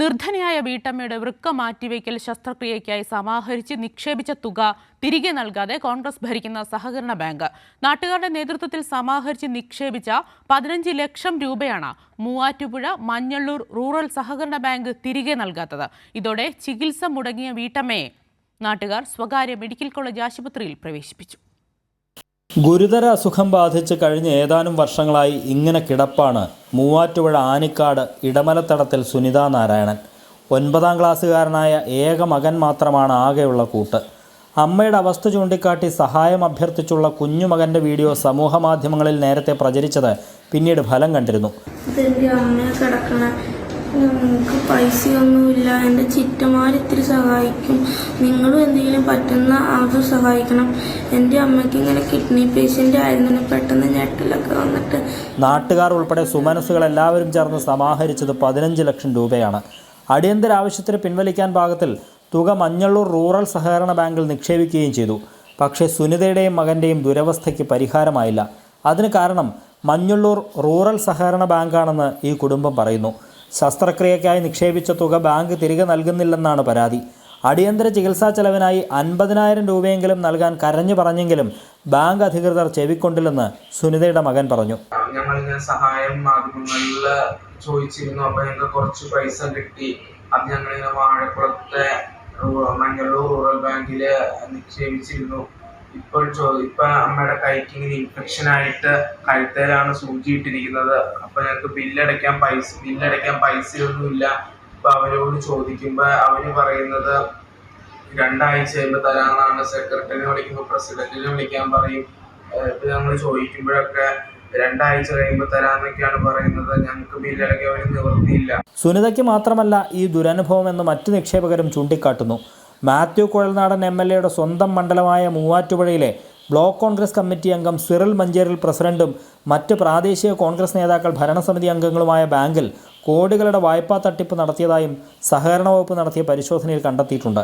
നിർധനയായ വീട്ടമ്മയുടെ വൃക്ക മാറ്റിവെക്കൽ ശസ്ത്രക്രിയയ്ക്കായി സമാഹരിച്ച് നിക്ഷേപിച്ച തുക തിരികെ നൽകാതെ കോൺഗ്രസ് ഭരിക്കുന്ന സഹകരണ ബാങ്ക്. നാട്ടുകാരുടെ നേതൃത്വത്തിൽ സമാഹരിച്ച് നിക്ഷേപിച്ച പതിനഞ്ച് ലക്ഷം രൂപയാണ് മൂവാറ്റുപുഴ മഞ്ഞള്ളൂർ റൂറൽ സഹകരണ ബാങ്ക് തിരികെ നൽകാത്തത്. ഇതോടെ ചികിത്സ മുടങ്ങിയ വീട്ടമ്മയെ നാട്ടുകാർ സ്വകാര്യ മെഡിക്കൽ കോളേജ് ആശുപത്രിയിൽ പ്രവേശിപ്പിച്ചു. ഗുരുതര അസുഖം ബാധിച്ച് കഴിഞ്ഞ ഏതാനും വർഷങ്ങളായി ഇങ്ങനെ കിടപ്പാണ് മൂവാറ്റുപുഴ ആനിക്കാട് ഇടമലത്തടത്തിൽ സുനിതാ നാരായണൻ. ഒൻപതാം ക്ലാസ്സുകാരനായ ഏക മകൻ മാത്രമാണ് ആകെയുള്ള കൂട്ട്. അമ്മയുടെ അവസ്ഥ ചൂണ്ടിക്കാട്ടി സഹായം അഭ്യർത്ഥിച്ചുള്ള കുഞ്ഞുമകന്റെ വീഡിയോ സമൂഹ മാധ്യമങ്ങളിൽ നേരത്തെ പ്രചരിച്ചത് പിന്നീട് ഫലം കണ്ടിരുന്നു. ഞങ്ങൾക്ക് പൈസയൊന്നുമില്ല. എന്റെ ചിറ്റമാർ ഇത്തിരി സഹായിക്കും. നിങ്ങളും എന്തെങ്കിലും പറ്റുന്ന അത് സഹായിക്കണം. എന്റെ അമ്മയ്ക്ക് ഇങ്ങനെ കിഡ്നി പേഷ്യന്റ് ആയിരുന്നു പെട്ടെന്ന് ഞെട്ടിലൊക്കെ വന്നിട്ട് നാട്ടുകാർ ഉൾപ്പെടെ സുമനസ്സുകൾ എല്ലാവരും ചേർന്ന് സമാഹരിച്ചത് പതിനഞ്ച് ലക്ഷം രൂപയാണ്. അടിയന്തര ആവശ്യത്തിന് പിൻവലിക്കാൻ പാകത്തിൽ തുക മഞ്ഞള്ളൂർ റൂറൽ സഹകരണ ബാങ്കിൽ നിക്ഷേപിക്കുകയും ചെയ്തു. പക്ഷേ സുനിതയുടെയും മകന്റെയും ദുരവസ്ഥയ്ക്ക് പരിഹാരമായില്ല. അതിന് കാരണം മഞ്ഞള്ളൂർ റൂറൽ സഹകരണ ബാങ്കാണെന്ന് ഈ കുടുംബം പറയുന്നു. ശസ്ത്രക്രിയയ്ക്കായി നിക്ഷേപിച്ച തുക ബാങ്ക് തിരികെ നൽകുന്നില്ലെന്നാണ് പരാതി. അടിയന്തര ചികിത്സാ ചെലവിനായി അൻപതിനായിരം രൂപയെങ്കിലും നൽകാൻ കരഞ്ഞു പറഞ്ഞെങ്കിലും ബാങ്ക് അധികൃതർ ചെവിക്കൊണ്ടില്ലെന്ന് സുനിതയുടെ മകൻ പറഞ്ഞു. ഞങ്ങളിങ്ങനെ സഹായം മാധ്യമങ്ങളിൽ ചോദിച്ചിരുന്നു അപ്പോൾ ഞങ്ങൾക്ക് കുറച്ച് പൈസ കിട്ടി. അത് ഞങ്ങളിങ്ങനെ വാഴക്കുളത്തെ മംഗളൂർ റൂറൽ ബാങ്കിൽ നിക്ഷേപിച്ചിരുന്നു. ഇപ്പോൾ ഇപ്പൊ അമ്മയുടെ കൈക്ക് ഇങ്ങനെ ഇൻഫെക്ഷൻ ആയിട്ട് കഴുത്തേലാണ് സൂചി ഇട്ടിരിക്കുന്നത്. അപ്പൊ ഞങ്ങൾക്ക് ബില്ലടയ്ക്കാൻ പൈസ ബില്ലടയ്ക്കാൻ പൈസയൊന്നുമില്ല. ഇപ്പൊ അവരോട് ചോദിക്കുമ്പോ അവർ പറയുന്നത് രണ്ടാഴ്ച കഴിയുമ്പോൾ തരാമെന്നാണ് സെക്രട്ടറിനെ വിളിക്കുമ്പോൾ പ്രസിഡന്റിനെ വിളിക്കാൻ പറയും. ഇപ്പൊ ഞങ്ങൾ ചോദിക്കുമ്പോഴൊക്കെ രണ്ടാഴ്ച കഴിയുമ്പോൾ പറയുന്നത്. ഞങ്ങൾക്ക് ബില്ലടയ്ക്കാൻ ഒരു നിവൃത്തിയില്ല. സുനിതയ്ക്ക് മാത്രമല്ല ഈ ദുരനുഭവം എന്ന് മറ്റു നിക്ഷേപകരും ചൂണ്ടിക്കാട്ടുന്നു. മാത്യു കുഴൽനാടൻ എം എൽ എയുടെ സ്വന്തം മണ്ഡലമായ മൂവാറ്റുപുഴയിലെ ബ്ലോക്ക് കോൺഗ്രസ് കമ്മിറ്റി അംഗം സിറിൽ മഞ്ചേരിൽ പ്രസിഡന്റും മറ്റ് പ്രാദേശിക കോൺഗ്രസ് നേതാക്കൾ ഭരണസമിതി അംഗങ്ങളുമായ ബാങ്കിൽ കോടികളുടെ വായ്പാ തട്ടിപ്പ് നടത്തിയതായും സഹകരണ വകുപ്പ് നടത്തിയ പരിശോധനയിൽ കണ്ടെത്തിയിട്ടുണ്ട്.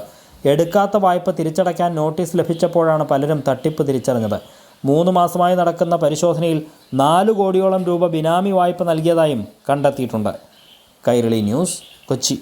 എടുക്കാത്ത വായ്പ തിരിച്ചടയ്ക്കാൻ നോട്ടീസ് ലഭിച്ചപ്പോഴാണ് പലരും തട്ടിപ്പ് തിരിച്ചറിഞ്ഞത്. മൂന്ന് മാസമായി നടക്കുന്ന പരിശോധനയിൽ നാല് കോടിയോളം രൂപ ബിനാമി വായ്പ നൽകിയതായും കണ്ടെത്തിയിട്ടുണ്ട്. കൈരളി ന്യൂസ് കൊച്ചി.